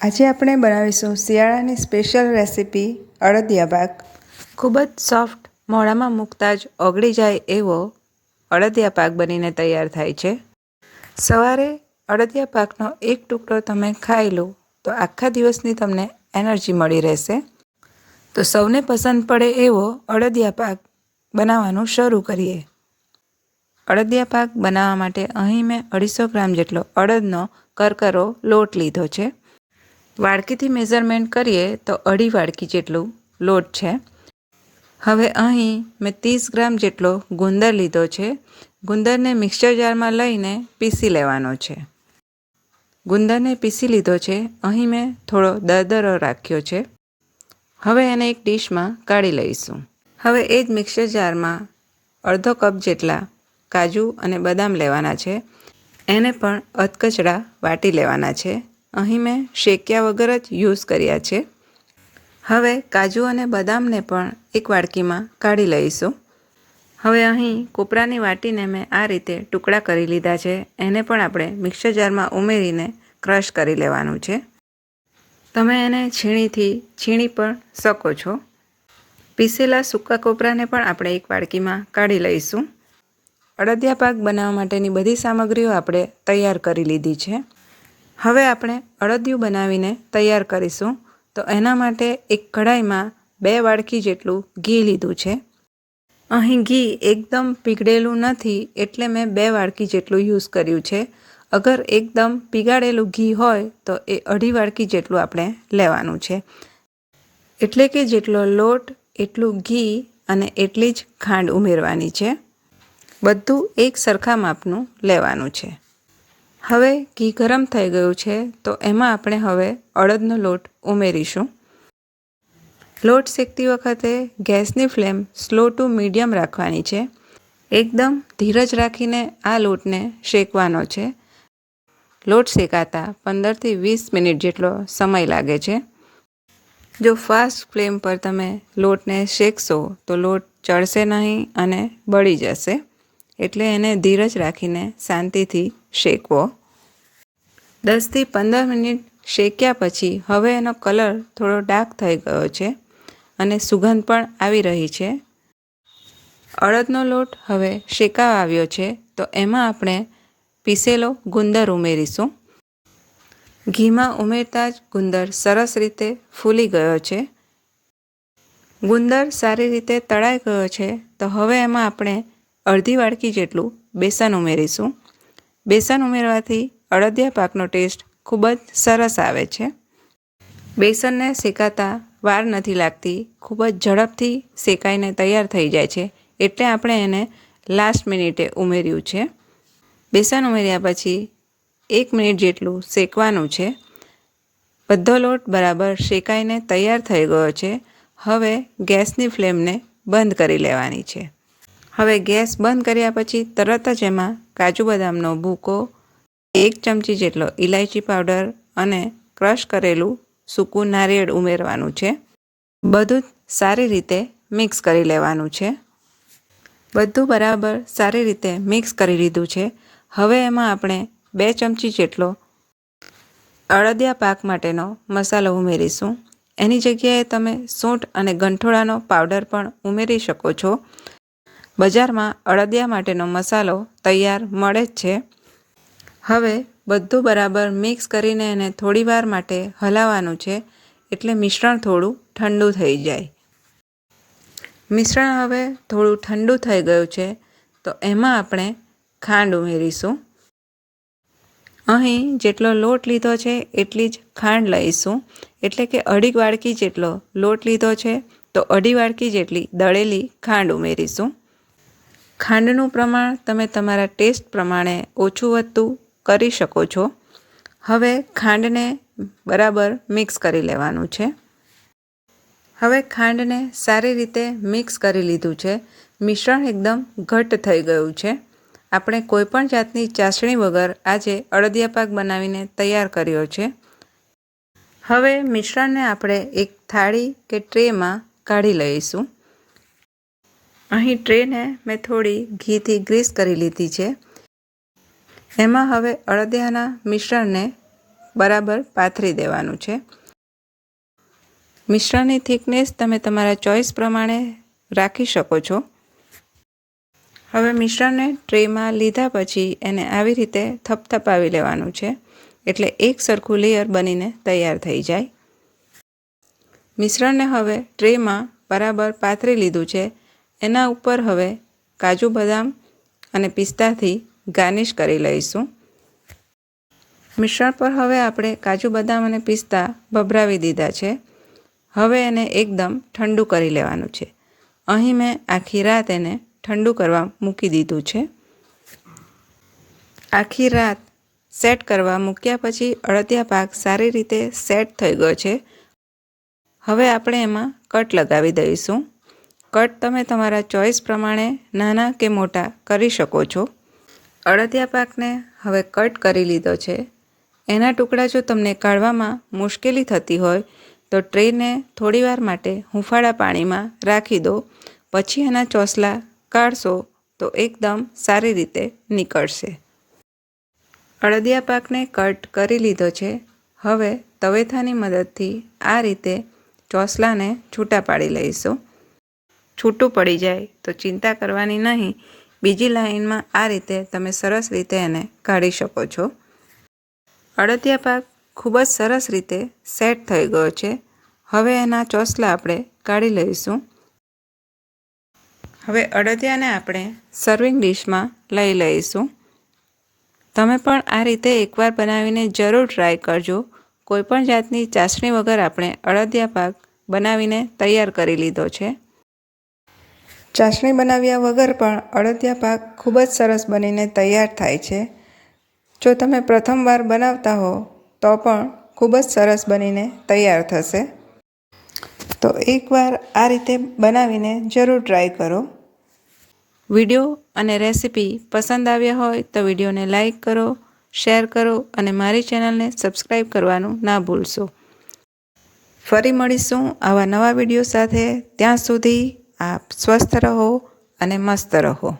આજે આપણે બનાવીશું શિયાળાની સ્પેશિયલ રેસીપી અડદિયા પાક ખૂબ જ સોફ્ટ મોઢામાં મૂકતા જ ઓગળી જાય એવો અડદિયા પાક બનીને તૈયાર થાય છે. સવારે અડદિયા પાકનો એક ટુકડો તમે ખાઈ લો, તો આખા દિવસની તમને એનર્જી મળી રહેશે. તો સૌને પસંદ પડે એવો અડદિયા પાક બનાવવાનું શરૂ કરીએ. અડદિયા પાક બનાવવા માટે અહીં મેં અઢીસો ગ્રામ જેટલો અડદનો કરકરો લોટ લીધો છે. વાડકીથી મેઝરમેન્ટ કરીએ તો અઢી વાડકી જેટલું લોટ છે. હવે અહીં મેં ત્રીસ ગ્રામ જેટલો ગુંદર લીધો છે. ગુંદરને મિક્સર જારમાં લઈને પીસી લેવાનો છે. ગુંદરને પીસી લીધો છે. અહીં મેં થોડો દરદરો રાખ્યો છે. હવે એને એક ડીશમાં કાઢી લઈશું. હવે એ જ મિક્સર જારમાં અડધો કપ જેટલા કાજુ અને બદામ લેવાના છે. એને પણ અધકચરા વાટી લેવાના છે. અહીં મેં શેક્યા વગર જ યુઝ કર્યા છે. હવે કાજુ અને બદામને પણ એક વાડકીમાં કાઢી લઈશું. હવે અહીં કોપરાની વાટીને મેં આ રીતે ટુકડા કરી લીધા છે. એને પણ આપણે મિક્સર જારમાં ઉમેરીને ક્રશ કરી લેવાનું છે. તમે એને છીણીથી છીણી પણ શકો છો. પીસેલા સૂકા કોપરાને પણ આપણે એક વાડકીમાં કાઢી લઈશું. અડદિયા પાક બનાવવા માટેની બધી સામગ્રીઓ આપણે તૈયાર કરી લીધી છે. હવે આપણે અડદિયું બનાવીને તૈયાર કરીશું. તો એના માટે એક કઢાઈમાં બે વાડકી જેટલું ઘી લીધું છે. અહીં ઘી એકદમ પીગળેલું નથી એટલે મેં બે વાડકી જેટલું યુઝ કર્યું છે. અગર એકદમ પીગાળેલું ઘી હોય તો એ અઢી વાડકી જેટલું આપણે લેવાનું છે. એટલે કે જેટલો લોટ, એટલું ઘી અને એટલી જ ખાંડ ઉમેરવાની છે. બધું એક સરખા માપનું લેવાનું છે. હવે ઘી ગરમ થઈ ગયું છે, તો એમાં આપણે હવે અડદનો લોટ ઉમેરીશું. લોટ શેકતી વખતે ગેસની ફ્લેમ સ્લો ટુ મીડિયમ રાખવાની છે. એકદમ ધીરજ રાખીને આ લોટને શેકવાનો છે. લોટ શેકાતા પંદરથી વીસ મિનિટ જેટલો સમય લાગે છે. જો ફાસ્ટ ફ્લેમ પર તમે લોટને શેકશો, તો લોટ ચડશે નહીં અને બળી જશે. એટલે એને ધીરજ રાખીને શાંતિથી શેકવો. દસથી પંદર મિનિટ શેક્યા પછી હવે એનો કલર થોડો ડાર્ક થઈ ગયો છે અને સુગંધ પણ આવી રહી છે. અડદનો લોટ હવે શેકાવા આવ્યો છે, તો એમાં આપણે પીસેલો ગુંદર ઉમેરીશું. ઘીમાં ઉમેરતા જ ગુંદર સરસ રીતે ફૂલી ગયો છે. ગુંદર સારી રીતે તળાઈ ગયો છે, તો હવે એમાં આપણે અડધી વાડકી જેટલું બેસન ઉમેરીશું. બેસન ઉમેરવાથી અડદિયા પાકનો ટેસ્ટ ખૂબ જ સરસ આવે છે. બેસનને શેકાતા વાર નથી લાગતી, ખૂબ જ ઝડપથી શેકાઈને તૈયાર થઈ જાય છે એટલે આપણે એને લાસ્ટ મિનિટે ઉમેર્યું છે. બેસન ઉમેર્યા પછી એક મિનિટ જેટલું શેકવાનું છે. બધો લોટ બરાબર શેકાઈને તૈયાર થઈ ગયો છે. હવે ગેસની ફ્લેમને બંધ કરી લેવાની છે. હવે ગેસ બંધ કર્યા પછી તરત જ એમાં કાજુ બદામનો ભૂકો, એક ચમચી જેટલો ઇલાયચી પાવડર અને ક્રશ કરેલું સૂકું નારિયેળ ઉમેરવાનું છે. બધું સારી રીતે મિક્સ કરી લેવાનું છે. બધું બરાબર સારી રીતે મિક્સ કરી લીધું છે. હવે એમાં આપણે બે ચમચી જેટલો અળદિયા પાક માટેનો મસાલો ઉમેરીશું. એની જગ્યાએ તમે સૂંઠ અને ગંઠોળાનો પાવડર પણ ઉમેરી શકો છો. બજારમાં અડદિયા માટેનો મસાલો તૈયાર મળે જ છે. હવે બધું બરાબર મિક્સ કરીને એને થોડીવાર માટે હલાવવાનું છે, એટલે મિશ્રણ થોડું ઠંડુ થઈ જાય. મિશ્રણ હવે થોડું ઠંડુ થઈ ગયું છે, તો એમાં આપણે ખાંડ ઉમેરીશું. અહીં જેટલો લોટ લીધો છે, એટલી જ ખાંડ લઈશું. એટલે કે અઢી વાડકી જેટલો લોટ લીધો છે, તો અઢી વાડકી જેટલી દળેલી ખાંડ ઉમેરીશું. ખાંડનું પ્રમાણ તમે તમારા ટેસ્ટ પ્રમાણે ઓછું વધતું કરી શકો છો. હવે ખાંડને બરાબર મિક્સ કરી લેવાનું છે. હવે ખાંડને સારી રીતે મિક્સ કરી લીધું છે. મિશ્રણ એકદમ ઘટ્ટ થઈ ગયું છે. આપણે કોઈપણ જાતની ચાસણી વગર આજે અડદિયા પાક બનાવીને તૈયાર કર્યો છે. હવે મિશ્રણને આપણે એક થાળી કે ટ્રેમાં કાઢી લઈશું. અહીં ટ્રેને મેં થોડી ઘીથી ગ્રીસ કરી લીધી છે. એમાં હવે અડદિયાના મિશ્રણને બરાબર પાથરી દેવાનું છે. મિશ્રણની થિકનેસ તમે તમારા ચોઈસ પ્રમાણે રાખી શકો છો. હવે મિશ્રણને ટ્રેમાં લીધા પછી એને આવી રીતે થપથપાવી લેવાનું છે, એટલે એક સરખું લેયર બનીને તૈયાર થઈ જાય. મિશ્રણને હવે ટ્રેમાં બરાબર પાથરી લીધું છે એના ઉપર હવે કાજુ બદામ અને પિસ્તાથી ગાર્નિશ કરી લઈશું. મિશ્રણ પર હવે આપણે કાજુ બદામ અને પિસ્તા ભભરાવી દીધા છે. હવે એને એકદમ ઠંડુ કરી લેવાનું છે. અહીં મેં આખી રાત એને ઠંડુ કરવા મૂકી દીધું છે. આખી રાત સેટ કરવા મૂક્યા પછી અડદિયા પાક સારી રીતે સેટ થઈ ગયો છે. હવે આપણે એમાં કટ લગાવી દઈશું. કટ તમે તમારા ચોઈસ પ્રમાણે નાના કે મોટા કરી શકો છો. અડદિયા પાકને હવે કટ કરી લીધો છે. એના ટુકડા જો તમને કાઢવામાં મુશ્કેલી થતી હોય, તો ટ્રેને થોડીવાર માટે હુંફાળા પાણીમાં રાખી દો. પછી એના ચોસલા કાઢશો તો એકદમ સારી રીતે નીકળશે. અડદિયા પાકને કટ કરી લીધો છે. હવે તવેથાની મદદથી આ રીતે ચોસલાને છૂટા પાડી લઈશું. છૂટું પડી જાય, તો ચિંતા કરવાની નહીં. બીજી લાઈનમાં આ રીતે તમે સરસ રીતે એને કાઢી શકો છો. અડદિયા પાક ખૂબ જ સરસ રીતે સેટ થઈ ગયો છે. હવે એના ચોસલા આપણે કાઢી લઈશું. હવે અડદિયાને આપણે સર્વિંગ ડિશમાં લઈ લઈશું. તમે પણ આ રીતે એકવાર બનાવીને જરૂર ટ્રાય કરજો. કોઈપણ જાતની ચાસણી વગર આપણે અડદિયા પાક બનાવીને તૈયાર કરી લીધો છે. ચાસણી બનાવ્યા વગર પણ અડદિયા પાક ખૂબ જ સરસ બનીને તૈયાર થાય છે. જો તમે પ્રથમવાર બનાવતા હો, તો પણ ખૂબ જ સરસ બનીને તૈયાર થશે. તો એકવાર આ રીતે બનાવીને જરૂર ટ્રાય કરો. વીડિયો અને રેસિપી પસંદ આવ્યા હોય, તો વિડીયોને લાઈક કરો, શેર કરો અને મારી ચેનલને સબસ્ક્રાઈબ કરવાનું ના ભૂલશો. ફરી મળીશું આવા નવા વીડિયો સાથે. ત્યાં સુધી આપ સ્વસ્થ રહો અને મસ્ત રહો.